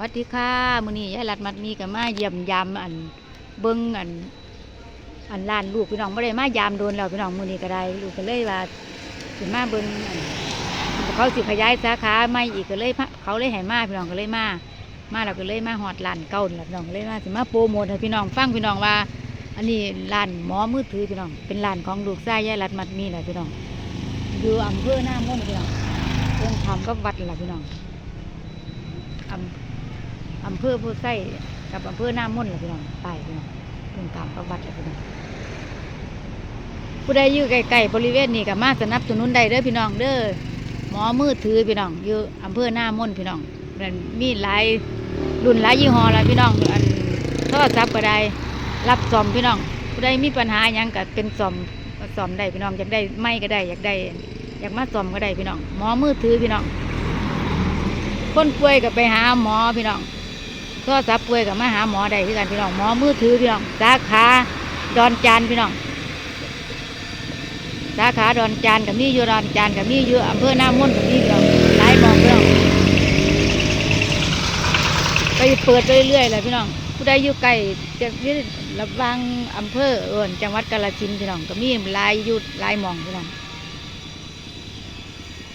สวัสดีค่ะมื้อนี้ยายรัดมัดมีกับมาเยี่ยมยามอันเบิ่งอัน อันร้านลูกพี่น้องบ่ได้มายามโดนแล้วพี่น้องมื้อนี้ก็ได้ลูกก็เลยว่าสิมาเบิ่งเขาสิขยายสาขาใหม่อีกก็เลยเขาเลยให้มาพี่น้องก็เลยมา มาแล้วก็เลยมาฮอดร้านเก่านี่ล่ะพี่น้องเลยมาสิมาโปรโมทให้พี่น้องฟังพี่น้องว่า อันนี้ร้านหมอมือถือพี่น้อง เป็นร้านของลูกชายยายรัดมัดมีแหละพี่น้องอยู่อำเภอหน้ามนต์พี่น้องตรงทำกับวัดนั่นล่ะพี่น้องอำ อำเภอผู้ไส้กับอำเภอหน้ามุ่นต์ล่ะพี่น้องไปพี่น้องตรงตามประวัติล่ะพี่น้องผู้ใดอยู่ใกลๆบริเวณนี้ก็มาสนับสนุนได้เด้อพี่น้องเด้อหมอมือถือพี่น้องอยู่อำเภอหน้ามนต์พี่น้องมันมีหลายรุ่นหลายยี่ห้อละพี่น้องอันโทรศัพท์ก็ได้รับซ่อมพี่น้องผู้ใดมีปัญหาหยังก็เป็นซ่อมซ่อมได้พี่น้องอยากได้ไม่ก็ได้อยากได้ อยากมาซ่อมก็ได้พี่น้องหมอมือถือพี่น้องคนป่วยก็ไปหาหมอพี่น้อง โทรศัพท์ป่วยกับมาหาหมอได้คือกันพี่น้องหมอมือถือพี่น้องสาขาดอนจานพี่น้องสาขาดอนจานกับมีอยู่ดอนจานกับมีอยู่อำเภอหน้ามนต์กับมีพี่น้องหลายมองพี่น้องไปเปิดเรื่อยๆเลยพี่น้องผู้ใดอยู่ไกลจะนี่ระวังอำเภอเอิญจังหวัดกาฬสินธุ์พี่น้องก็มีหลายยุดหลายมองพี่น้อง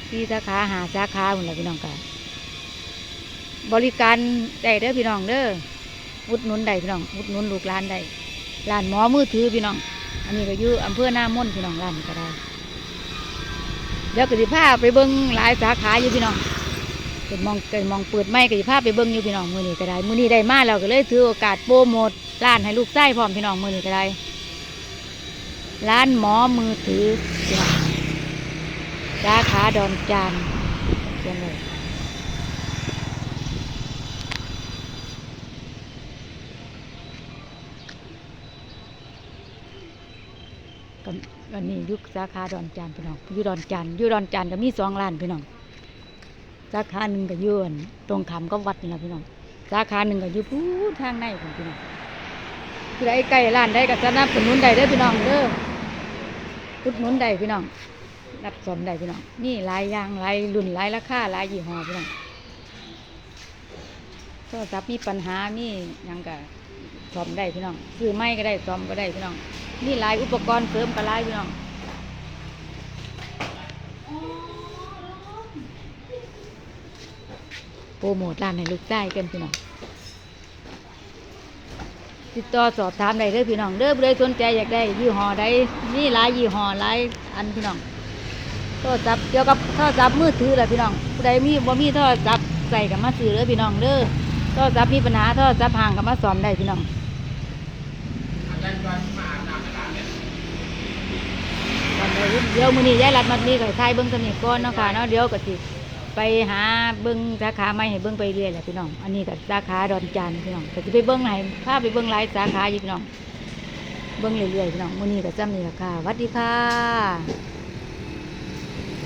ที่สาขาหาสาขาหมดเลยพี่น้องกัน บริการได้เด้อพี่น้องเด้ออุดนุนได้พี่น้องอุดนุนลูกหลานได้ร้านหมอมือถือพี่น้อง อันนี้ก็อยู่อำเภอหน้ามนพี่น้องร้านก็ได้เดี๋ยวก็สิพาไปเบิ้งหลายสาขาอยู่พี่น้องเกิดมองเกิดมองเปิดไม่ก็สิพาไปเบิ้งอยู่พี่น้องมือนี้ก็ได้มือนี้ได้มาแล้วก็เลยถือโอกาสโปรโมทร้านให้ลูกไส้พร้อมพี่น้องมือนี้ก็ได้ร้านหมอมือถือสาขาดอนจานเขียนเลย กันวันนี้ยุคสาขาดอนจานพี่น้องอยู่ดอนจานอยู่ดอนจานก็มีสองร้านพี่น้องสาขาหนึ่งก็ยู่นตรงขามก็วัดนี่แหละพี่น้องสาขาหนึ่งก็อยู่พูดทางในพี่น้องคือไอ้ใกล้ร้านได้ก็สนับสนุนได้เด้พี่น้องเด้ออุดหนุนได้พี่น้องรับสมได้พี่น้องนี่หลายอย่างหลายรุ่นหลายราคาหลายยี่ห้อพี่น้องโทรศัพท์มีปัญหามียังก็ซ่อมได้พี่น้องซื้อไม่ก็ได้ซ่อมก็ได้พี่น้อง นี่หลายอุปกรณ์เสริมกับหลายพี่น้องโปรโมทร้านให้ลูกได้กันพี่น้องติดต่อสอบถามได้เด้อพี่น้องเด้อผู้ใดสนใจอยากได้ยี่ห้อใดนี่หลายยี่ห้อหลายอันพี่น้องโทรศัพท์เกี่ยวกับโทรศัพท์มือถือแหละพี่น้องผู้ใดมีบ่มีโทรศัพท์ใส่กับมาซื้อเด้อพี่น้องเด้อโทรศัพท์มีปัญหาโทรศัพท์ห่างกับมาซ่อมได้พี่น้อง วัน เดียวเดี๋ยวมื้อนี้ยายรัดมัดนี้ก็ทายเบิ่งสนิทก่อนเนาะค่ะเนาะเดี๋ยวก็สิไปหาเบิ่งสาขาใหม่ให้เบิ่งไปเรื่อยแหละพี่น้อง อันนี้ก็สาขาดอนจานพี่น้องก็สิไปเบิ่งให้พาไปเบิ่งหลายสาขาอยู่พี่น้อง เบิ่งเรื่อยๆพี่น้องมื้อนี้ก็จำนี่ล่ะค่ะสวัสดีค่ะ